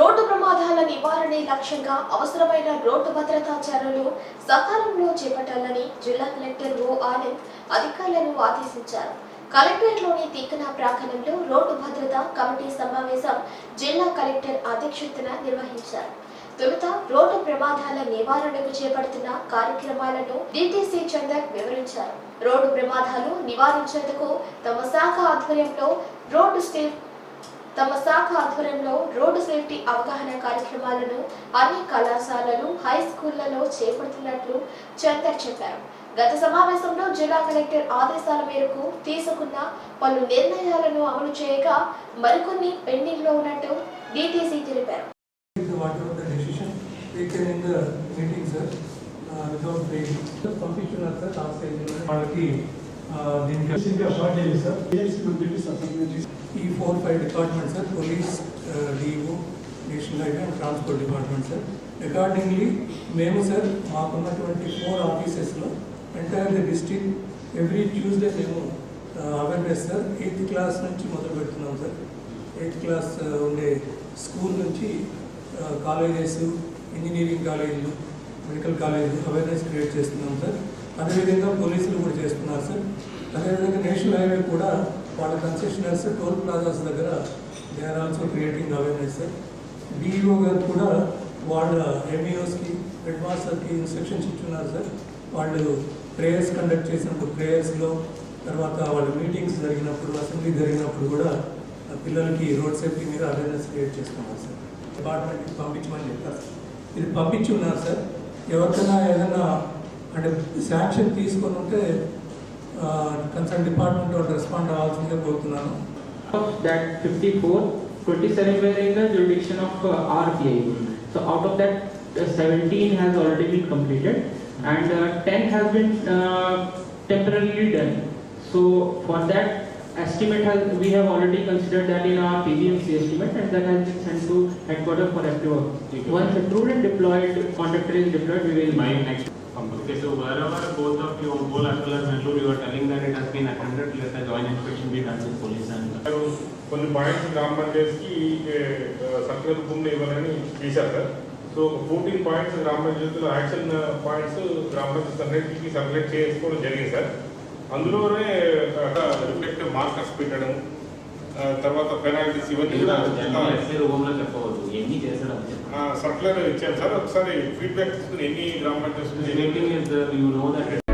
Road ప్రమాదాల నివారణ లక్ష్యంగా అవసరమైన రోడ్డు భద్రతా చర్యలు సకాలంలో చేపట్టాలని జిల్లా కలెక్టర్ ఓ ఆనంద్ అధికారులను ఆదేశించారు. కలెక్టరేట్లోని తీకన ప్రాంగణంలో రోడ్డు భద్రత కమిటీ సమావేశం జిల్లా కలెక్టర్ అధ్యక్షతన నిర్వహించారు. తొలుత రోడ్డు ప్రమాదాల నివారణకు చేపడుతున్న కార్యక్రమాలను డిటిసి చందర్ వివరించారు. రోడ్డు ప్రమాదాలు నివారించేందుకు తమ శాఖ ఆధ్వర్యంలో రోడ్డు స్టే తమ శాఖ ఆధ్వర్యంలో రోడ్డు సేఫ్టీ అవగాహన కార్యక్రమాలను అన్ని కళాశాలలు హై స్కూళ్ళలో చేపడుతున్నట్లు చందర్ చెప్పారు. గత సమావేశంలో జిల్లా కలెక్టర్ ఆదేశాల మేరకు తీసుకున్న పలు నిర్ణయాలను అమలు చేయగా మరికొన్ని పెండింగ్లో ఉన్నట్టు డిటిసి తెలిపారు. వాళ్ళకి దీనికి ఈ four five department sir police DO national highway and transport department sir. Accordingly మేము సార్ మాకున్నటువంటి four ఆఫీసెస్లో entire the district every Tuesday మేము అవేర్నెస్ సార్ ఎయిత్ క్లాస్ నుంచి మొదలు పెడుతున్నాం సార్. ఎయిత్ క్లాస్ ఉండే స్కూల్ నుంచి కాలేజెస్ ఇంజనీరింగ్ కాలేజీలు మెడికల్ కాలేజీలు అవేర్నెస్ క్రియేట్ చేస్తున్నాం సార్. అదేవిధంగా పోలీసులు కూడా చేస్తున్నారు సార్. అదేవిధంగా నేషనల్ హైవే కూడా వాళ్ళ కన్సెషనర్స్ టోల్ ప్లాజాస్ దగ్గర they are also creating awareness sir DEO గారు కూడా వాళ్ళ ఎంఈఓస్కి హెడ్ మాస్టర్కి ఇన్స్ట్రక్షన్స్ ఇచ్చున్నారు సార్ వాళ్ళు ప్రేయర్స్ కండక్ట్ చేసినప్పుడు ప్రేయర్స్లో తర్వాత వాళ్ళ మీటింగ్స్ జరిగినప్పుడు అసెంబ్లీ జరిగినప్పుడు కూడా ఆ పిల్లలకి రోడ్ సేఫ్టీ మీద అవేర్నెస్ క్రియేట్ చేస్తున్నారు సార్ డిపార్ట్మెంట్కి పంపించమని చెప్పారు ఇది పంపించి ఉన్నారు సార్ ఎవరికైనా ఏదైనా అంటే శాంక్షన్ తీసుకొని ఉంటే కన్సర్న్ డిపార్ట్మెంట్ వాళ్ళు రెస్పాండ్ అవ్వాల్సిందే కోరుతున్నాను of that 54, 27 were in the jurisdiction of uh, RPI. So out of that, uh, 17 has already been completed and uh, 10 has been uh, temporarily done. So for that estimate has, we have already considered that in our PBMC estimate and that has been sent to headquarters for approval. Once approved and deployed, contractor is deployed, we will. My next, Okay, so wherever both of you, both as well as you are telling that it has been attended, let the joint inspection be done with police and. కొన్ని points గ్రామ పంచాయతీకి circular రూపంలో ఇవ్వాలని చేశారు sir so fourteen points గ్రామ పంచాయతీలో action points గ్రామ పంచాయతీ అన్నింటికి సర్కులేట్ చేసుకోవడం జరిగింది సార్ అందులోనే రిఫ్లెక్టివ్ మార్కర్స్ పెట్టడం తర్వాత పెనాల్టీస్ ఇవన్నీ కూడా సర్కులర్ ఇచ్చాను సార్. ఒకసారి ఫీడ్బ్యాక్ తీసుకుని ఎన్ని గ్రామ panchayat